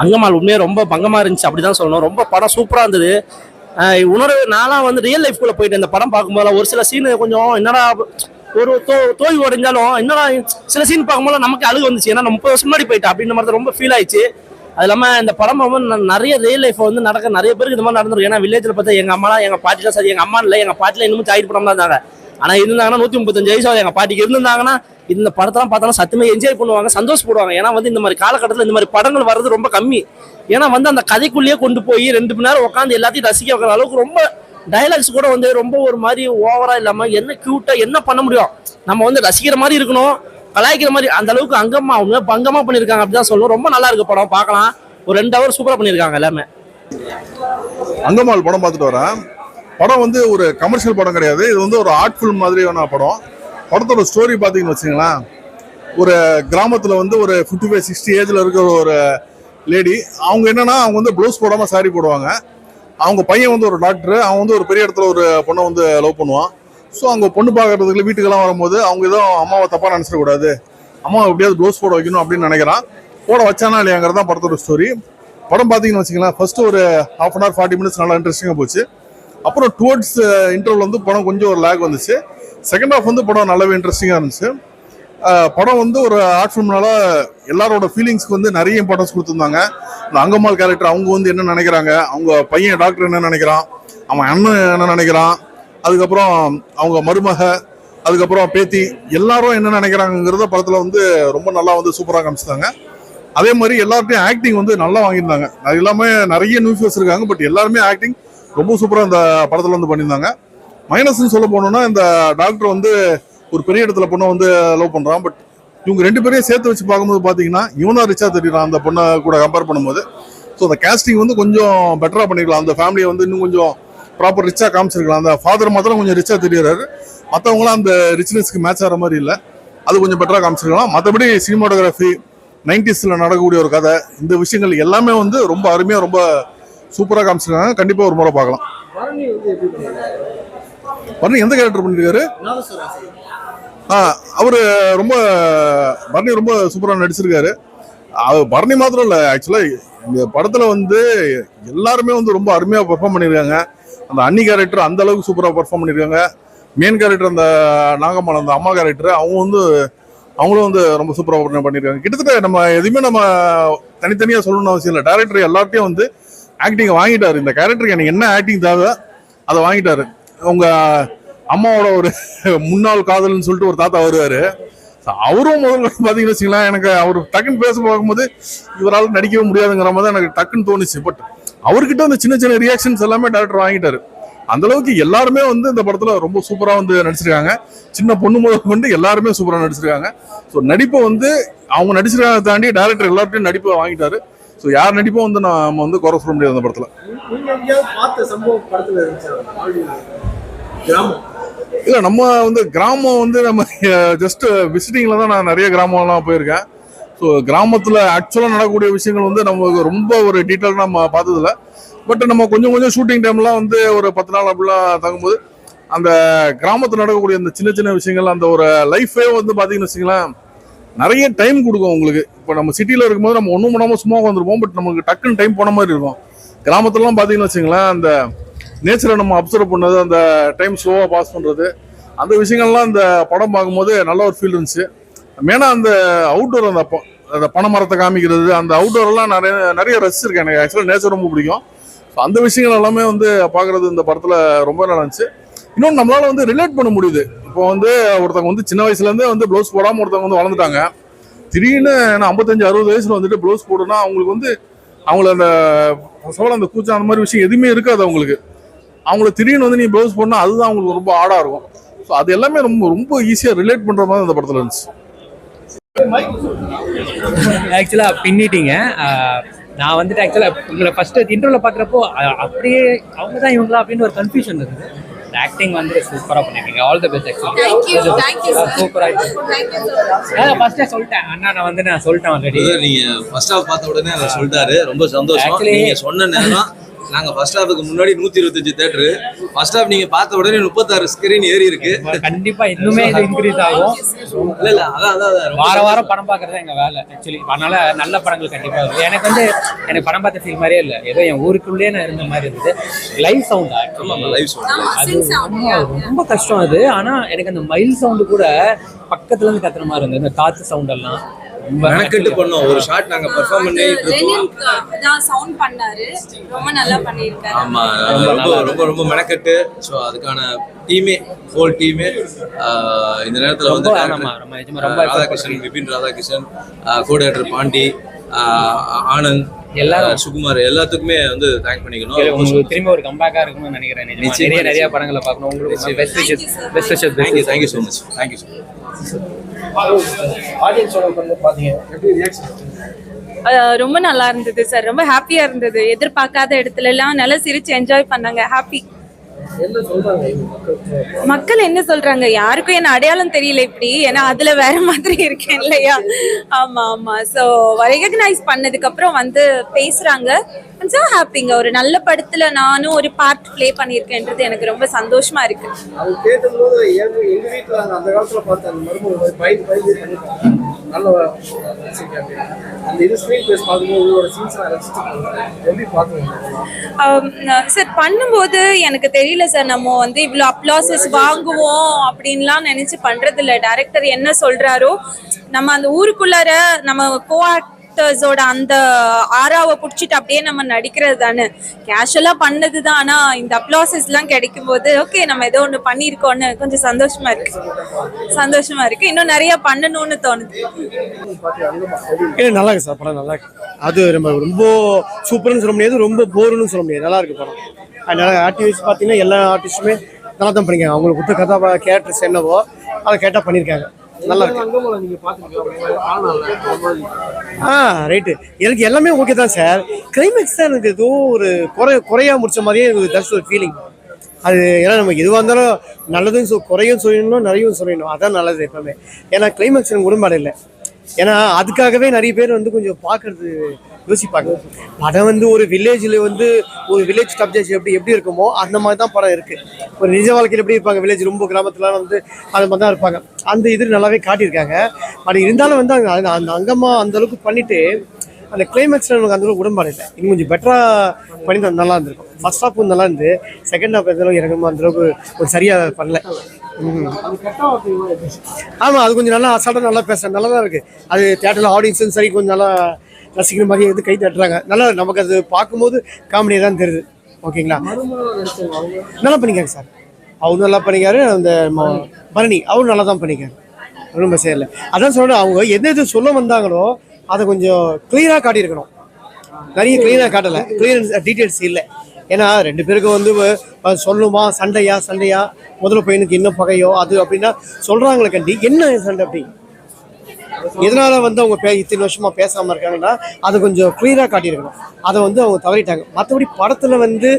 அங்கம்மாள் உண்மையாக ரொம்ப பங்கமாக இருந்துச்சு அப்படி தான் சொல்லணும். ரொம்ப படம் சூப்பராக இருந்தது. உணர்வு நான்லாம் வந்து ரியல் லைஃப்குள்ளே போயிட்டு இந்த படம் பார்க்கும்போது ஒரு சில சீனு கொஞ்சம் என்னடா ஒரு தோ தோல்வி உடைஞ்சாலும் என்னடா சில சீன் பார்க்கும்போது நமக்கு அழுகு வந்துச்சு. ஏன்னா முப்பது வருஷம் முன்னாடி போயிட்டு அப்படின்ற மாதிரி ரொம்ப ஃபீல் ஆயிடுச்சு. அது இல்லாமல் இந்த படம் வந்து ந- நிறைய ரியல் லைஃப் வந்து நடக்க நிறைய பேருக்கு இந்த மாதிரி நடந்திருக்கும் ஏன்னா வில்லேஜில் பார்த்தா எங்கள் அம்மாலாம் எங்கள் பாட்டிலாம் சரி எங்கள் அம்மா இல்லை எங்கள் பாட்டிலாம் இன்னமும் தாயிட்டு படம் தான் இருந்தாங்க. ஆனால் இருந்தாங்கன்னா நூற்றி முப்பத்தஞ்சு வயசு எங்க எங்கள் பாட்டிக்கு இருந்தாங்கன்னா இந்த படத்தெல்லாம் பார்த்தாலும் சத்தமே என்ஜாய் பண்ணுவாங்க சந்தோஷப்படுவாங்க. ஏன்னா வந்து இந்த மாதிரி காலகட்டத்தில் இந்த மாதிரி படங்கள் வர்றது ரொம்ப கம்மி. ஏன்னா வந்து அந்த கதைக்குள்ளேயே கொண்டு போய் ரெண்டு மணி நேரம் உட்காந்து எல்லாத்தையும் ரசிக்க வைக்கிற அளவுக்கு ரொம்ப டைலாக்ஸ் கூட வந்து ரொம்ப ஒரு மாதிரி ஓவரா இல்லாம என்ன கியூட்டா என்ன பண்ண முடியும்? நம்ம வந்து ரசிக்கிற மாதிரி இருக்கணும் கலாய்க்கிற மாதிரி அந்த அளவுக்கு அங்கமா அவங்க பங்கமா பண்ணிருக்காங்க அப்படிதான் சொல்லுவோம் ரொம்ப நல்லா இருக்கு படம் பார்க்கலாம். ஒரு ரெண்டு ஹவர் சூப்பரா பண்ணிருக்காங்க எல்லாமே. அங்கம்மாள் படம் பார்த்துட்டு வரேன். படம் வந்து ஒரு கமர்ஷியல் படம் கிடையாது. இது வந்து ஒரு ஆர்ட் ஃபில்ம் மாதிரியான படம். படத்தோட ஸ்டோரி பார்த்தீங்கன்னு வச்சுங்களேன். ஒரு கிராமத்தில் வந்து ஒரு ஃபிஃப்டி ஃபைவ் சிக்ஸ்டி ஏஜில் இருக்கிற ஒரு லேடி அவங்க என்னென்னா அவங்க வந்து ப்ளவுஸ் போடாமல் சாரி போடுவாங்க. அவங்க பையன் வந்து ஒரு டாக்டர் அவன் வந்து ஒரு பெரிய இடத்துல ஒரு பொண்ணை வந்து லவ் பண்ணுவான். ஸோ அவங்க பொண்ணு பார்க்கறதுக்கு வீட்டுக்கெல்லாம் வரும்போது அவங்க எதுவும் அம்மாவை தப்பாக நினச்சிடக்கூடாது. அம்மாவை எப்படியாவது ப்ளவுஸ் போட வைக்கணும் அப்படின்னு நினைக்கிறான். போட வச்சானா இல்லையாங்கிறது தான் படத்தோட ஸ்டோரி படம் பார்த்தீங்கன்னு வச்சுக்கலாம் ஃபர்ஸ்ட் ஒரு half an hour forty minutes நல்லா இன்ட்ரெஸ்டிங்காக போச்சு. அப்புறம் டுவர்ட்ஸ் இன்டர்வல் வந்து படம் கொஞ்சம் ஒரு லேக் வந்துச்சு. செகண்ட் ஹாஃப் வந்து படம் நல்லாவே இன்ட்ரெஸ்டிங்காக இருந்துச்சு. படம் வந்து ஒரு ஆர்ட் ஃபிலிம்னால எல்லாரோட ஃபீலிங்ஸ்க்கு வந்து நிறைய இம்பார்ட்டன்ஸ் கொடுத்துருந்தாங்க. இந்த அங்கம்மாள் கேரக்டர் அவங்க வந்து என்ன நினைக்கிறாங்க? அவங்க பையன் டாக்டர் என்ன நினைக்கிறான்? அவன் அண்ணன் என்ன நினைக்கிறான்? அதுக்கப்புறம் அவங்க மருமக அதுக்கப்புறம் பேத்தி எல்லாரும் என்ன நினைக்கிறாங்கிறத படத்தில் வந்து ரொம்ப நல்லா வந்து சூப்பராக காமிச்சிட்டாங்க. அதே மாதிரி எல்லார்ட்டையும் ஆக்டிங் வந்து நல்லா வாங்கியிருந்தாங்க. அது எல்லாமே நிறைய நியூஸ் இருக்காங்க பட் எல்லாருமே ஆக்டிங் ரொம்ப சூப்பராக இந்த படத்தில் வந்து பண்ணியிருந்தாங்க. மைனஸ்ன்னு சொல்ல போனோம்னா இந்த டாக்டர் வந்து ஒரு பெரிய இடத்துல பொண்ணை வந்து லவ் பண்ணுறான் பட் இவங்க ரெண்டு பேரையும் சேர்த்து வச்சு பார்க்கும்போது பார்த்தீங்கன்னா இவனா ரிச்சா தெரியுறான் அந்த பொண்ணை கூட கம்பேர் பண்ணும்போது. ஸோ அந்த கேஸ்டிங் வந்து கொஞ்சம் பெட்டராக பண்ணிக்கலாம் அந்த ஃபேமிலியை வந்து இன்னும் கொஞ்சம் ப்ராப்பர் ரிச்சாக காமிச்சிருக்கலாம். அந்த ஃபாதர் மாத்திரம் கொஞ்சம் ரிச்சாக தெரியறாரு. மற்றவங்களாம் அந்த ரிச்னஸ்க்கு மேட்ச் ஆகிற மாதிரி இல்லை. அது கொஞ்சம் பெட்டராக காமிச்சிருக்கலாம். மற்றபடி சினிமாட்டோகிராஃபி நைன்டிஸில் நடக்கக்கூடிய ஒரு கதை இந்த விஷயங்கள் எல்லாமே வந்து ரொம்ப அருமையாக ரொம்ப சூப்பராக காமிச்சிருக்காங்க. கண்டிப்பாக ஒரு முறை பார்க்கலாம். பரணி எந்த கேரக்டர் பண்ணியிருக்காரு ஆ அவர் ரொம்ப பரணி ரொம்ப சூப்பராக நடிச்சிருக்காரு. அவர் பரணி மாத்திரம் இல்லை ஆக்சுவலாக இந்த படத்தில் வந்து எல்லாருமே வந்து ரொம்ப அருமையாக பெர்ஃபார்ம் பண்ணியிருக்காங்க அந்த அன்னி கேரக்டர் அந்த அளவுக்கு சூப்பராக பெர்ஃபார்ம் பண்ணியிருக்காங்க மெயின் கேரக்டர் அந்த நாகம்மாள் அந்த அம்மா கேரக்டர் அவங்க வந்து அவங்களும் வந்து ரொம்ப சூப்பராக பண்ணியிருக்காங்க கிட்டத்தட்ட நம்ம எதுவுமே நம்ம தனித்தனியாக சொல்லணும்னு அவசியம் இல்லை. டேரக்டர் எல்லார்ட்டையும் வந்து ஆக்டிங்கை வாங்கிட்டாரு. இந்த கேரக்டருக்கு எனக்கு என்ன ஆக்டிங் தேவை அதை வாங்கிட்டாரு. உங்க அம்மாவோட ஒரு முன்னாள் காதல்னு சொல்லிட்டு ஒரு தாத்தா வருவாரு. அவரும் முதல்ல பார்த்தீங்கன்னு வச்சுக்கலாம் எனக்கு அவர் டக்குன்னு பேச பார்க்கும்போது இவரால் நடிக்கவே முடியாதுங்கிற மாதிரி தான் எனக்கு டக்குன்னு தோணுச்சு. பட் அவர்கிட்ட அந்த சின்ன சின்ன ரியாக்ஷன்ஸ் எல்லாமே டேரக்டர் வாங்கிட்டாரு. அந்த அளவுக்கு எல்லாருமே வந்து இந்த படத்துல ரொம்ப சூப்பரா வந்து நடிச்சிருக்காங்க. சின்ன பொண்ணு முதல் கொண்டு எல்லாருமே சூப்பரா நடிச்சிருக்காங்க. ஸோ நடிப்பை வந்து அவங்க நடிச்சிருக்காங்க தாண்டி டேரக்டர் எல்லார்ட்டையும் நடிப்பை வாங்கிட்டாரு. ஸோ யார் நடிப்பும் வந்து நம்ம வந்து குறை சொல்ல முடியாது அந்த படத்துல. நீங்க எங்கேயாவது பார்த்த சம்பவம் படத்துல இருந்துச்சா? கிராமம். இல்ல நம்ம வந்து கிராமம் வந்து நம்ம ஜஸ்ட் விசிட்டிங்ல தான் நான் நிறைய கிராமம்லாம் போயிருக்கேன். ஸோ கிராமத்துல ஆக்சுவலாக நடக்கக்கூடிய விஷயங்கள் வந்து நமக்கு ரொம்ப ஒரு டீட்டெயில் நம்ம பார்த்ததில்ல. பட் நம்ம கொஞ்சம் கொஞ்சம் ஷூட்டிங் டைம்லாம் வந்து ஒரு பத்து நாள் அப்படிலாம் தங்கும்போது அந்த கிராமத்தில் நடக்கக்கூடிய அந்த சின்ன சின்ன விஷயங்கள் அந்த ஒரு லைஃபே வந்து பார்த்தீங்கன்னு வச்சுங்களேன் நிறைய டைம் கொடுக்கும் உங்களுக்கு. இப்போ நம்ம சிட்டியில் இருக்கும்போது நம்ம ஒன்றும் பண்ணாமல் சும்மா உட்காந்துருப்போம் பட் நமக்கு டக்குன்னு டைம் போன மாதிரி இருக்கும். கிராமத்துலலாம் பார்த்தீங்கன்னு வச்சுங்களேன் அந்த நேச்சரை நம்ம அப்சர்வ் பண்ணது அந்த டைம் ஸ்லோவாக பாஸ் பண்ணுறது அந்த விஷயங்கள்லாம் இந்த படம் பார்க்கும்போது நல்ல ஒரு ஃபீல் இருந்துச்சு. மெயினாக அந்த அவுட்டோர் அந்த அந்த பனை மரத்தை காமிக்கிறது அந்த அவுட்டோர்லாம் நிறைய நிறைய ரசிச்சிருக்கேன் எனக்கு ஆக்சுவலாக நேச்சர் ரொம்ப பிடிக்கும். ஸோ அந்த விஷயங்கள் எல்லாமே வந்து பார்க்குறது இந்த படத்தில் ரொம்ப நல்லா இருந்துச்சு. இன்னொன்று நம்மளால் வந்து ரிலேட் பண்ண முடியுது. இப்போ வந்து ஒருத்தவங்க வந்து சின்ன வயசுலேருந்தே வந்து ப்ளவுஸ் போடாமல் ஒருத்தவங்க வந்து வளர்ந்துட்டாங்க. திடீர்னு நான் ஐம்பத்தஞ்சு அறுபது வயசில் வந்துட்டு ப்ளவுஸ் போடுனா அவங்களுக்கு வந்து அவங்கள அந்த சொல்ல அந்த கூச்சம் அந்த மாதிரி விஷயம் எதுவுமே இருக்காது அவங்களுக்கு. அவங்கள திடீர்னு வந்து நீ ப்ளவுஸ் போடனா அதுதான் அவங்களுக்கு ரொம்ப ஆடாக இருக்கும். ஸோ அது எல்லாமே ரொம்ப ரொம்ப ஈஸியாக ரிலேட் பண்ணுற மாதிரி அந்த படத்தில் இருந்துச்சு. ஆக்சுவலாக பின்னிட்டீங்க. நான் வந்துட்டு ஆக்சுவலாக உங்களை ஃபஸ்ட்டு இன்டர்வியூவில் பார்க்குறப்போ அப்படியே அவங்க தான் இவங்களா அப்படின்னு ஒரு கன்ஃபியூஷன் இருக்குது ஆக்டிங் வந்து சூப்பராக பண்ணிருக்கீங்க. All the best. சூப்பராக much. ஃபர்ஸ்டே சொல்லிட்டேன். அண்ணா நான் வந்து நான் சொல்லிட்டேன் ஆல்ரெடி நீங்க ஃபர்ஸ்ட் ஹாஃப் பார்த்த உடனே அதை சொல்லிட்டாரு. ரொம்ப சந்தோஷம். நீங்க சொன்ன நேரம் நாங்க ஃபர்ஸ்ட் ஹாஃபுக்கு முன்னாடி நூத்தி இருபத்தஞ்சு தேட்டரு ஃபர்ஸ்ட் ஹாஃப் நீங்க பார்த்த உடனே முப்பத்தாறு ஸ்கிரீன் ஏறி இருக்கு. கண்டிப்பா இன்னுமே இது இன்க்ரீஸ் ஆகும். இல்ல இல்ல அதான் அதான், வார வாரம் படம் பார்க்கறது எங்க வேலை ஆக்சுவலி அதனால நல்ல படங்கள் கண்டிப்பா வருது. எனக்கு வந்து எனக்கு படம் பார்த்த ஃபீல் மாதிரியே இல்லை. ஏதோ என் ஊருக்குள்ளேயே நான் இருந்த மாதிரி இருந்தது. லைவ் சவுண்ட் ஆக்சுவலி லைவ் ஆமா அது சவுண்ட் ரொம்ப- ரொம்ப கஷ்டம் அது. ஆனா எனக்கு அந்த மயில் சவுண்டு கூட பக்கத்துல இருந்து கத்துற மாதிரி இருந்தது. இந்த காத்து சவுண்ட் எல்லாம். ரொம்ப மெனக்கெட்டு பண்ணோம் ஒரு ஷாட் நாங்க பெர்ஃபார்ம் பண்ணிட்டு இருக்கோம் சவுண்ட் பண்ணாரு. ரொம்ப நல்லா பண்ணியிருக்காரு. ஆமா ரொம்ப ரொம்ப ரொம்ப மெனக்கெட்டு. ஸோ அதுக்கான டீமே ஹோல் டீமே இந்த நேரத்துல வந்து ராதாகிருஷ்ணன் விபின் ராதாகிருஷ்ணன் கோடேட்டர் பாண்டி ஆனந்த் எல்லாரும். சுகுமார் எல்லாத்துக்குமே வந்து தேங்க் பண்ணிக்கணும். உங்களுக்கு திரும்ப ஒரு கம்பேக்கா இருக்கும்னு நினைக்கிறேன் நிறைய நிறைய. படங்களை பார்க்கணும். உங்களுக்கு best wishes. Best wishes thank you thank you so much thank you so much ஆடியன்ஸோட வந்து எப்படி ரியாக்ஷன் ரொம்ப நல்லா இருந்தது சார் ரொம்ப ஹாப்பியா இருந்தது. எதிர்பார்க்காத இடத்துல எல்லாம் நல்லா சிரிச்சு என்ஜாய் பண்ணாங்க. ஹாப்பி மக்கள்? என்ன சொல்றாங்க? யாருக்கும் என்ன அடையாளம் தெரியல இப்படி. ஏன்னா அதுல வேற மாதிரி இருக்கேன் இல்லையா? ஆமா ஆமா. சோ ரெகக்னைஸ் பண்ணதுக்கு அப்புறம் வந்து பேசுறாங்க. ஸோ ஹாப்பிங்க ஒரு நல்ல படத்துல நானும் ஒரு பார்ட் ப்ளே பண்ணியிருக்கேன்றது எனக்கு ரொம்ப சந்தோஷமா இருக்கு. நல்ல அந்த இது ஸ்க்ரீன் பேஸ் பார்க்கும்போது உங்களோட சீன்ஸ் நான் ரசிச்சுருக்கேன் எப்படி பார்க்கணும்? சார் பண்ணும்போது எனக்கு தெரியல சார் நம்ம வந்து இவ்வளோ அப்ளாசஸ் வாங்குவோம் அப்படின்லாம் நினச்சி பண்றது இல்ல டைரக்டர் என்ன சொல்கிறாரோ நம்ம அந்த ஊருக்குள்ளார நம்ம கோஆக்டர்ஸோட அந்த ஆறாவை பிடிச்சிட்டு அப்படியே நம்ம நடிக்கிறது தானே? கேஷுவலா பண்ணது தான் ஆனா இந்த அப்ளாசஸ் எல்லாம் கிடைக்கும் போது ஓகே நம்ம ஏதோ ஒன்று பண்ணியிருக்கோம்னு கொஞ்சம் சந்தோஷமா இருக்கு. சந்தோஷமா இருக்கு. இன்னும் நிறைய பண்ணணும்னு தோணுது. நல்லா இருக்கு சார் படம் நல்லா இருக்கு. அது நம்ம ரொம்ப சூப்பர்னு சொல்ல முடியாது ரொம்ப போர்னு சொல்ல முடியாது. நல்லா இருக்கு படம். அதனால ஆர்டிஸ்ட் பார்த்தீங்கன்னா எல்லா ஆர்டிஸ்ட்டுமே நல்லா தான் பண்ணிக்கிறாங்க அவங்களுக்கு கொடுத்த கதா கேரக்டர்ஸ் என்னவோ அதை கேட்டால் பண்ணியிருக்காங்க. நல்லா இருக்கு ஆ ரைட்டு எனக்கு எல்லாமே ஓகே தான் சார் கிளைமேக்ஸ் தான் எனக்கு ஏதோ ஒரு குறை குறையா முடிச்ச மாதிரியே எனக்கு தட்ஸ் ஒரு ஃபீலிங் அது ஏன்னா நம்ம எதுவாக இருந்தாலும் நல்லதும் சொ- குறையும் சொல்லணும் நிறையும் சொல்லணும். அதான் நல்லது எப்பவுமே. ஏன்னா கிளைமேக்ஸ் எனக்கு உடன்பாடு இல்லை. ஏன்னா அதுக்காகவே நிறைய பேர் வந்து கொஞ்சம் பார்க்கறது யோசிப்பாங்க. படம் வந்து ஒரு வில்லேஜில் வந்து ஒரு வில்லேஜ் சப்ஜெக்ட் எப்படி எப்படி இருக்குமோ அந்த மாதிரி தான் படம் இருக்குது ஒரு நிஜ வாழ்க்கையில் எப்படி இருப்பாங்க வில்லேஜ் ரொம்ப கிராமத்துல வந்து அது மாதிரி தான் இருப்பாங்க. அந்த இது நல்லாவே காட்டியிருக்காங்க. பட் இருந்தாலும் வந்து அங்கே அந்த- அந்த அங்கமா அந்தளவுக்கு பண்ணிவிட்டு அந்த கிளைமேக்ஸில் எனக்கு அந்தளவுக்கு உடன்பாடு இல்லை. இன்னும் கொஞ்சம் பெட்டராக பண்ணி தான் நல்லா இருந்திருக்கும். ஃபர்ஸ்ட் ஹாஃப் நல்லா இருந்து செகண்ட் ஹாஃப் எந்த அளவுக்கு அந்தளவுக்கு அந்த அளவுக்கு ஒரு சரியாக பண்ணல. அது ஆமாம் அது கொஞ்சம் நல்லா அசால்ட்டாக நல்லா பேசுகிறேன் நல்லா தான் இருக்குது அது தேட்டரில் ஆடியன்ஸும் சரி கொஞ்சம் நல்லா ரசிக்கிற மாதிரி வந்து கை தட்டுறாங்க. நல்லா நமக்கு அது பார்க்கும்போது காமெடியாக தான் தெரியுது. ஓகேங்களா? நல்லா பண்ணிக்காங்க சார். அவரும் நல்லா பண்ணிக்காரு அந்த பரணி அவரும் நல்லா தான் பண்ணிக்காரு. ரொம்ப சரியில்லை அதான் சொல்கிறேன் அவங்க எந்த எது சொல்ல வந்தாங்களோ அதை கொஞ்சம் கிளியராக காட்டியிருக்கணும். நிறைய கிளியராக காட்டலை. கிளியர் டீட்டெயில்ஸ் இல்லை. ஏன்னா ரெண்டு பேருக்கும் வந்து சொல்லுமா சண்டையா சண்டையா? முதல்ல பையனுக்கு என்ன பகையோ அது அப்படின்னா சொல்கிறாங்களே கண்டி என்ன சண்டை அப்படி? எதனால வந்து அவங்க பே இத்தனை வருஷமா பேசாம இருக்காங்கன்னா அதை கொஞ்சம் கிளியரா காட்டியிருக்கணும். அதை வந்து அவங்க தவறிட்டாங்க. மற்றபடி படத்துல வந்து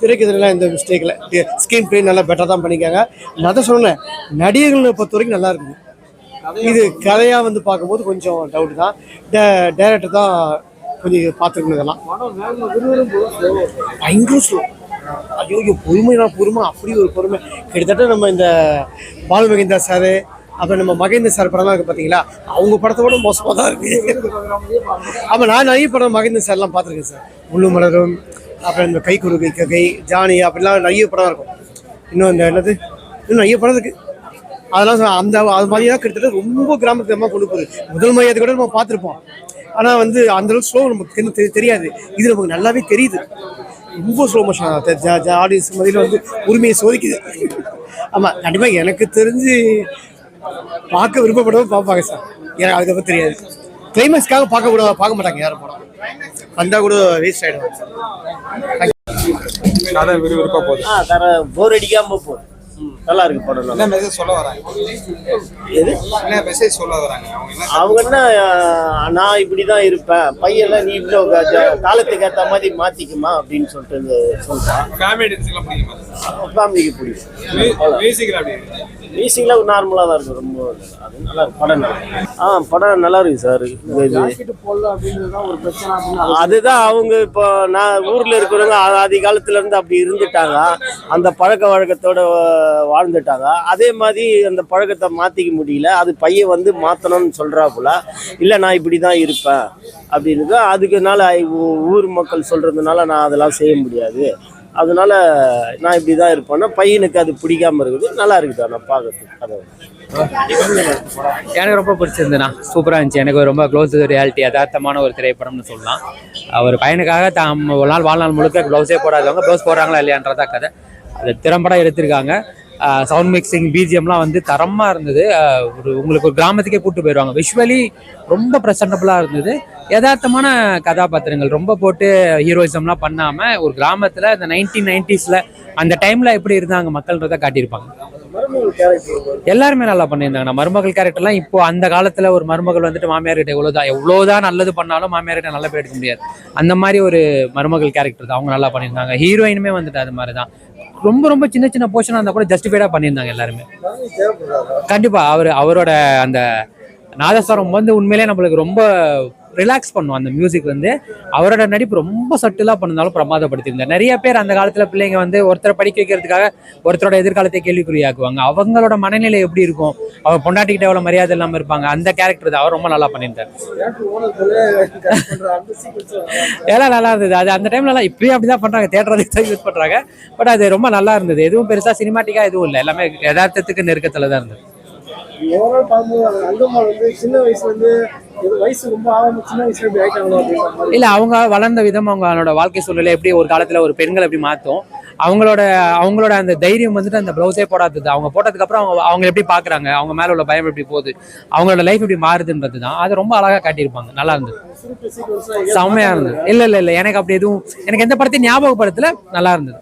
திரைக்கதிரெல்லாம் இந்த மிஸ்டேக்கில் ஸ்கிரீன் பிளே நல்லா பெட்டர் தான் பண்ணிக்காங்க நான் தான் சொன்னேன் நடிகர்களை பொறுத்த வரைக்கும் நல்லா இருக்குது. இது கதையாக வந்து பார்க்கும்போது கொஞ்சம் டவுட் தான். டேரக்டர் தான் கொஞ்சம் பார்த்துருக்கணும் இதெல்லாம். படம் பயங்கர ஸ்லோ ஐயோ பொறுமைனா பொறுமை. அப்படி ஒரு பொறுமை. கிட்டத்தட்ட நம்ம இந்த பால் மகிந்தா சார் அப்புறம் நம்ம மகேந்திர சார் படம்லாம் இருக்கு பார்த்தீங்களா அவங்க படத்தை விட மோசமாக தான் இருக்கு. ஆமாம் நான் நிறைய படம் மகேந்திர சார்லாம் பார்த்துருக்கேன் சார். உள்ளு மலரும் அப்புறம் இந்த கை குறு கை ஜானி அப்படிலாம் நிறைய படம் இருக்கும். இன்னும் இந்த என்னது? இன்னும் நிறைய படம் இருக்கு. அதெல்லாம் அந்த அது மாதிரிலாம் கிட்டத்தட்ட ரொம்ப கிராமத்துக்கு கொண்டு போகுது முதல் மையத்தை கூட நம்ம பார்த்துருப்போம். ஆனால் வந்து அந்த அளவுக்கு ஸ்லோ நமக்கு தெரி- தெரியாது. இது நமக்கு நல்லாவே தெரியுது. ரொம்ப ஸ்லோ மோஷன் ஆடியன்ஸ் மதியில் வந்து உரிமையை சோதிக்குது. ஆமாம் கண்டிப்பாக எனக்கு தெரிஞ்சு பார்க்க விருப்பப்படவும் பார்ப்பாங்க சார். எனக்கு அதுக்கு பத்தி தெரியாது. கிளைமேக்ஸ்க்காக பார்க்க கூட பார்க்க மாட்டாங்க யாரும் படம் வந்தால் கூட வேஸ்ட் ஆகிடுவாங்க கதை விறுவிறுப்பா போகுது. ஆ தர போர் அடிக்காம போகுது. நல்லா இருக்கு படம் என்ன மெசேஜ் சொல்ல வராங்க? எது? என்ன மெசேஜ் சொல்ல வராங்க? அவங்க என்ன நான் இப்படிதான் இருப்பேன். பையன்லாம் நீ இவ்வளோ காலத்துக்கு ஏற்ற மாதிரி மாத்திக்குமா அப்படின்னு சொல்லிட்டு சொல்றான். ஃபேமிலி ஃபேமிலிக்கு பிடிக்கும்? மியூசிக்லாம் நார்மலாக தான் இருக்கு ரொம்ப அது நல்லா இருக்கு படம் நல்லா. ஆ படம் நல்லா இருக்கு சார். இது. அதுதான் அவங்க இப்போ நான் ஊர்ல இருக்கிறவங்க ஆ- ஆதி காலத்துல இருந்து அப்படி இருந்துட்டாங்க. அந்த பழக்க வழக்கத்தோட வாழ்ந்துட்டாங்க. அதே மாதிரி அந்த பழக்கத்தை மாத்திக்க முடியல. அது பையன் வந்து மாத்தணும்னு சொல்றாப்புல. இல்ல நான் இப்படி தான் இருப்பேன். அப்படின்னு அதுக்குனால ஊ- ஊர் மக்கள் சொல்றதுனால நான் அதெல்லாம் செய்ய முடியாது. அதனால நான் இப்படி தான் இருப்பேன்னா பையனுக்கு அது பிடிக்காம இருக்குது. நல்லா இருக்குது? நான் பார்க்கறதுக்கு அதை எனக்கு ரொம்ப பிடிச்சிருந்துண்ணா சூப்பராக இருந்துச்சு. எனக்கு ரொம்ப க்ளோஸ் ரியாலிட்டி யதார்த்தமான ஒரு திரைப்படம்னு சொல்லலாம். ஒரு பையனுக்காக தாம் ஒரு நாள் வாழ்நாள் முழுக்க க்ளவுஸே போடாதவங்க க்ளவுஸ் போடுறாங்களா இல்லையான்றதா கதை. அதை திறம்பட எடுத்திருக்காங்க. சவுண்ட் மிக்சிங் பிஜிஎம்லாம் வந்து தரமாக இருந்தது. ஒரு உங்களுக்கு ஒரு கிராமத்துக்கே கூட்டு போயிடுவாங்க விஷுவலி ரொம்ப ப்ரெசன்டபுளாக இருந்தது. யதார்த்தமான கதாபாத்திரங்கள். ரொம்ப போட்டு ஹீரோயிசம்லாம் பண்ணாமல் ஒரு கிராமத்தில் இந்த நைன்டீன் நைன்டிஸில் அந்த டைமில் எப்படி இருந்தாங்க மக்கள்ன்றதை காட்டியிருப்பாங்க. எல்லாருமே நல்லா பண்ணியிருந்தாங்க. நான் மருமகள் கேரக்டர்லாம் இப்போ அந்த காலத்தில் ஒரு மருமகள் வந்துட்டு மாமியார் கிட்ட எவ்வளோதான் எவ்வளோதான் நல்லது பண்ணாலும் மாமியார் கிட்ட நல்ல பேர் எடுக்க முடியாது. அந்த மாதிரி ஒரு மருமகள் கேரக்டர் தான். அவங்க நல்லா பண்ணியிருந்தாங்க. ஹீரோயினுமே வந்துட்டு அது மாதிரி தான் ரொம்ப ரொம்ப சின்ன சின்ன போர்ஷனாக இருந்தால் கூட ஜஸ்டிஃபைடாக பண்ணியிருந்தாங்க எல்லாருமே. கண்டிப்பாக அவர் அவரோட அந்த நாதஸ்வரம் வந்து உண்மையிலே நம்மளுக்கு ரொம்ப ரிலாக்ஸ் பண்ணும். அந்த மியூசிக் வந்து அவரோட நடிப்பு ரொம்ப சட்டிலாக பண்ணாலும் பிரமாதப்படுத்தியிருந்தார். நிறைய பேர் அந்த காலத்தில் பிள்ளைங்க வந்து ஒருத்தரை படிக்க வைக்கிறதுக்காக ஒருத்தரோட எதிர்காலத்தை கேள்விக்குறியாக்குவாங்க. அவங்களோட மனநிலை எப்படி இருக்கும்? அவர் பொண்டாட்டிக்கிட்ட எவ்வளோ மரியாதை இல்லாமல் இருப்பாங்க? அந்த கேரக்டர் தான் அவர் ரொம்ப நல்லா பண்ணியிருந்தார். எல்லாம் நல்லா இருந்தது. அது அந்த டைம்லலாம் இப்பயும் அப்படி தான் பண்ணுறாங்க தேட்டரை தான் யூஸ் பண்ணுறாங்க பட் அது ரொம்ப நல்லா இருந்தது. எதுவும் பெருசாக சினிமாட்டிக்காக எதுவும் இல்லை. எல்லாமே யதார்த்தத்துக்கு நெருக்கத்தில் தான் இருந்தது. ஓவரால் பார்க்கும்போது அங்கம்மாள் வந்து சின்ன வயசுலேருந்து வயசு ரொம்ப இல்ல அவங்க வளர்ந்த விதம் அவங்களோட வாழ்க்கை சூழ்நிலை எப்படி ஒரு காலத்துல ஒரு பெண்கள் எப்படி மாத்தும். அவங்களோட அவங்களோட அந்த தைரியம் வந்துட்டு அந்த ப்ளவுஸே போடாதது. அவங்க போட்டதுக்கு அப்புறம் அவங்க அவங்க எப்படி பாக்குறாங்க? அவங்க மேல உள்ள பயம் எப்படி போகுது? அவங்களோட லைஃப் எப்படி மாறுதுன்றது தான் அது ரொம்ப அழகா காட்டியிருப்பாங்க. நல்லா இருந்தது. சுருக்க சீக்வன்ஸ் செம்மையா இருந்தது. இல்ல இல்ல இல்ல. எனக்கு அப்படி எதுவும் எனக்கு எந்த படத்தையும் ஞாபகப்படுத்தல. நல்லா இருந்தது.